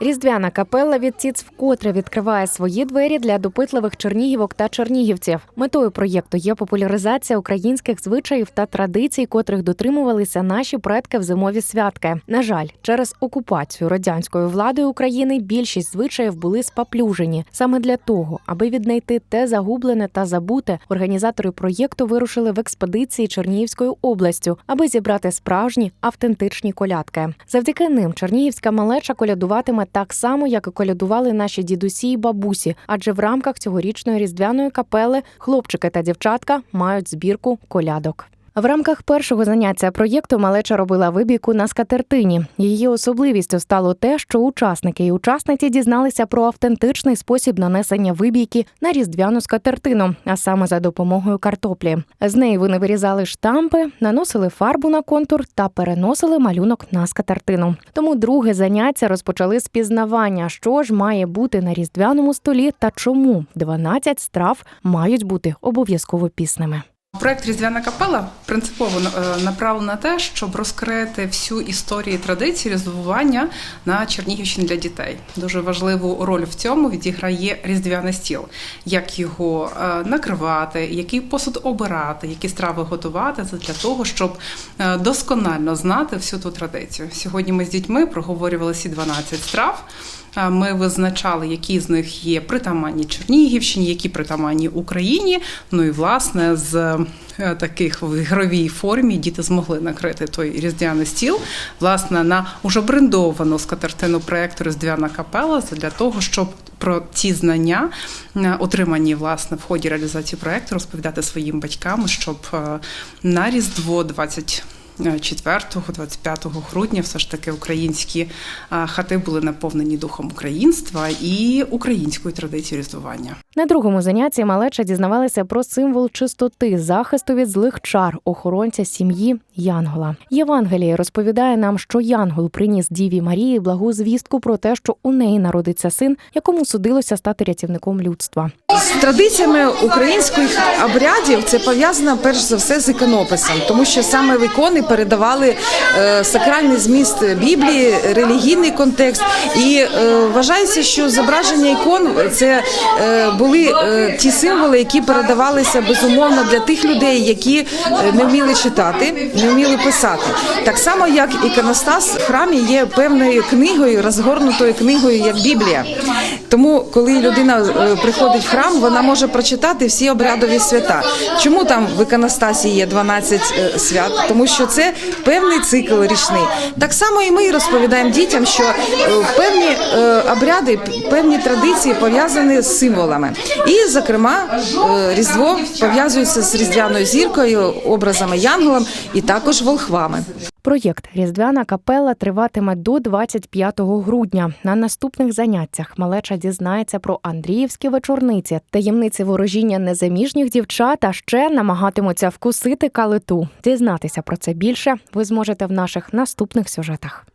Різдвяна капелла від ЦІЦ вкотре відкриває свої двері для допитливих чернігівок та чернігівців. Метою проєкту є популяризація українських звичаїв та традицій, котрих дотримувалися наші предки в зимові святки. На жаль, через окупацію радянською владою України більшість звичаїв були спаплюжені. Саме для того, аби віднайти те загублене та забуте, організатори проєкту вирушили в експедиції Чернігівською областю, аби зібрати справжні автентичні колядки. Завдяки ним чернігівська малеча колядуватиме так само, як і колядували наші дідусі і бабусі, адже в рамках цьогорічної різдвяної капели хлопчики та дівчатка мають збірку колядок. В рамках першого заняття проєкту малеча робила вибійку на скатертині. Її особливістю стало те, що учасники і учасниці дізналися про автентичний спосіб нанесення вибійки на різдвяну скатертину, а саме за допомогою картоплі. З неї вони вирізали штампи, наносили фарбу на контур та переносили малюнок на скатертину. Тому друге заняття розпочали з пізнавання, що ж має бути на різдвяному столі та чому 12 страв мають бути обов'язково пісними. Проект Різдвяна капела принципово е, направлений на те, щоб розкрити всю історію традиції різдвування на Чернігівщині для дітей. Дуже важливу роль в цьому відіграє різдвяний стіл, як його е, накривати, який посуд обирати, які страви готувати. Це для того, щоб е, досконально знати всю ту традицію. Сьогодні ми з дітьми проговорювали всі 12 страв. Ми визначали, які з них є притаманні Чернігівщині, які притаманні Україні. Ну і власне з е, таких в ігровій формі діти змогли накрити той різдвяний стіл, власне, на уже брендовану скатертину проєкту Різдвяна капела для того, щоб про ці знання, е, отримані власне в ході реалізації проєкту, розповідати своїм батькам, щоб е, на Різдво 20 4-25 грудня все ж таки українські хати були наповнені духом українства і українською традицією різдвування. На другому занятті малеча дізнавалися про символ чистоти, захисту від злих чар, охоронця сім'ї Янгола. Євангеліє розповідає нам, що Янгол приніс Діві Марії благу звістку про те, що у неї народиться син, якому судилося стати рятівником людства. З традиціями українських обрядів це пов'язано перш за все з іконописом, тому що саме в ікони передавали е, сакральний зміст Біблії, релігійний контекст. І е, вважається, що зображення ікон це е, були ті символи, які передавалися безумовно для тих людей, які не вміли читати, не вміли писати. Так само, як іконостас в храмі є певною книгою, розгорнутою книгою, як Біблія. Тому, коли людина е, приходить в храм, вона може прочитати всі обрядові свята. Чому там в іконостасі є 12 е, свят? Тому що це певний цикл річний. Так само і ми розповідаємо дітям, що е, певні обряди, певні традиції пов'язані з символами. І, зокрема, Різдво пов'язується з різдвяною зіркою, образами янголом і також волхвами. Проєкт Різдвяна капела триватиме до 25 грудня. На наступних заняттях малеча дізнається про Андріївські вечорниці, таємниці ворожіння незаміжніх дівчат, а ще намагатимуться вкусити калиту. Дізнатися про це більше ви зможете в наших наступних сюжетах.